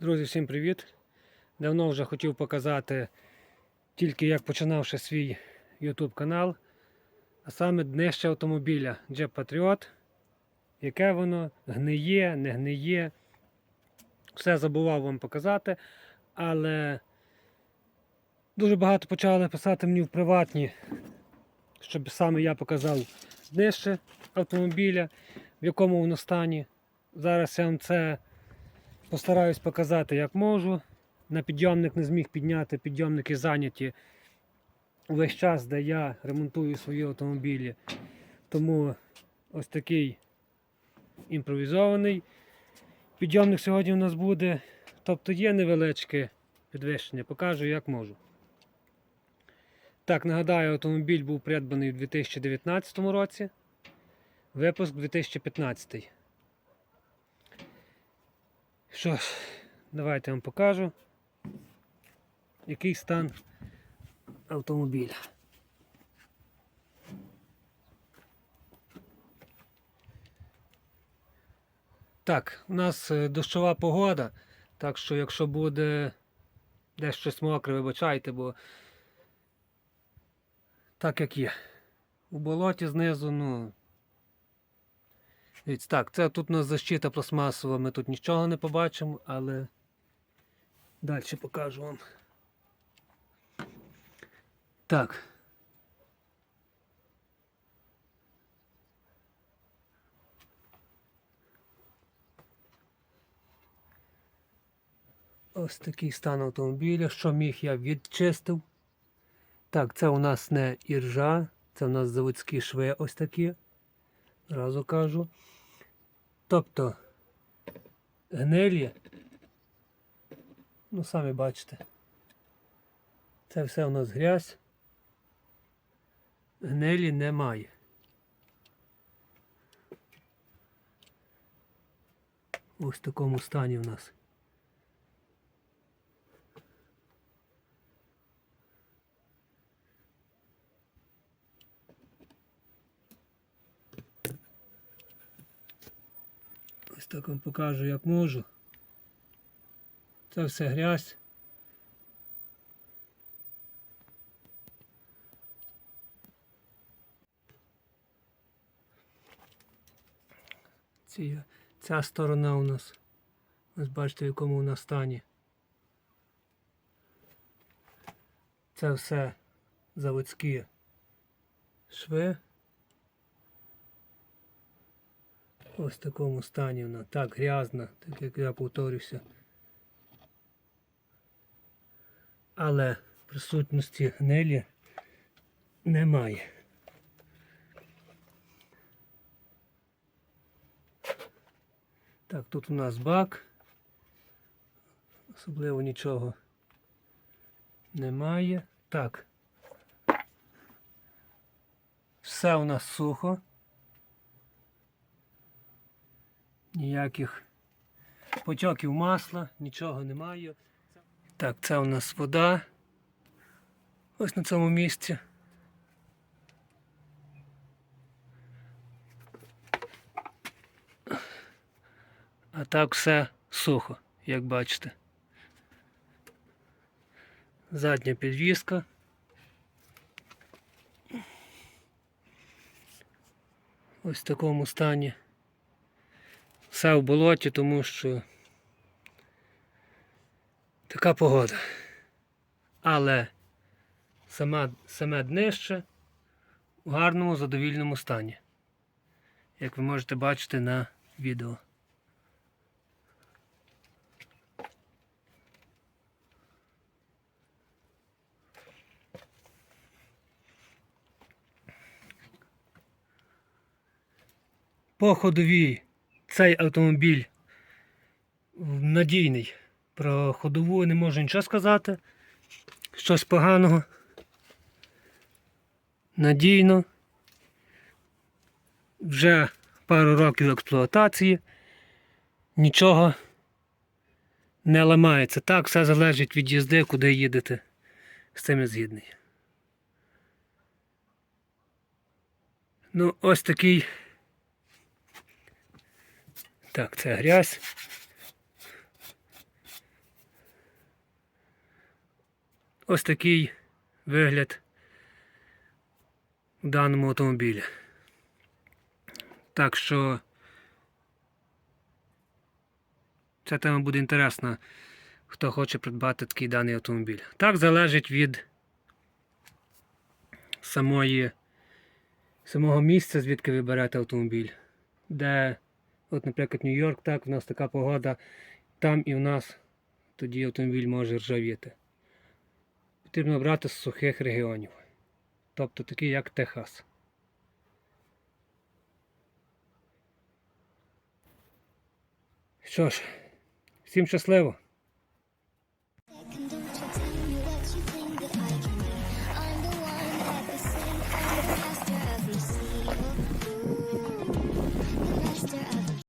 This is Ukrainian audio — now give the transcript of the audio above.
Друзі, всім привіт! Давно вже хотів показати, тільки як починавши свій YouTube канал, а саме днище автомобіля Jeep Patriot, яке воно гниє, не гниє. Все забував вам показати, але дуже багато почали писати мені в приватні, щоб саме я показав днище автомобіля, в якому воно стані. Зараз я вам це Постараюсь показати, як можу. На підйомник не зміг підняти, підйомники зайняті весь час, де я ремонтую свої автомобілі. Тому ось такий імпровізований. Підйомник сьогодні у нас буде. Тобто є невеличке підвищення, покажу як можу. Так, нагадаю, автомобіль був придбаний у 2019 році, випуск 2015. Що ж, давайте я вам покажу, який стан автомобіля. Так, у нас е, дощова погода, так що якщо буде десь щось мокре, вибачайте, бо так як є. У болоті знизу, ну. Так, це тут у нас защита пластмасова, ми тут нічого не побачимо, але далі покажу вам. Так. Ось такий стан автомобіля. Що міг я відчистив. Так, це у нас не іржа, це у нас заводські шви ось такі. Зразу кажу. Тобто гнилі, ну самі бачите, це все у нас грязь. Гнилі немає. Ось в такому стані у нас. Так вам покажу, як можу. Це все грязь. Ці, ця сторона у нас. Ось бачите, в якому вона стані. Це все заводські шви. Ось в такому стані вона так грязна, так як я повторюся. Але присутності гнилі немає. Так, тут у нас бак. Особливо нічого немає. Так. Все у нас сухо. Ніяких потьоків масла, нічого немає. Так, це у нас вода. Ось на цьому місці. А так все сухо, як бачите. Задня підвіска. Ось в такому стані. Все в болоті, тому що така погода. Але саме, саме днище в гарному задовільному стані. Як ви можете бачити на відео. По ходовій цей автомобіль надійний. Про ходову не можу нічого сказати. Щось поганого. Надійно. Вже пару років експлуатації. Нічого не ламається. Так, все залежить від їзди, куди їдете. З цим я згідний. Ну, ось такий. Так, це грязь. ось такий вигляд у даному автомобілі. Так що ця тема буде інтересна, хто хоче придбати такий даний автомобіль. Так залежить від самої, самого місця, звідки ви берете автомобіль. Де, от, наприклад, Нью-Йорк, так, в нас така погода, там і в нас тоді автомобіль може ржавіти. Потрібно брати з сухих регіонів. Тобто такі як Техас. Що ж, всім щасливо!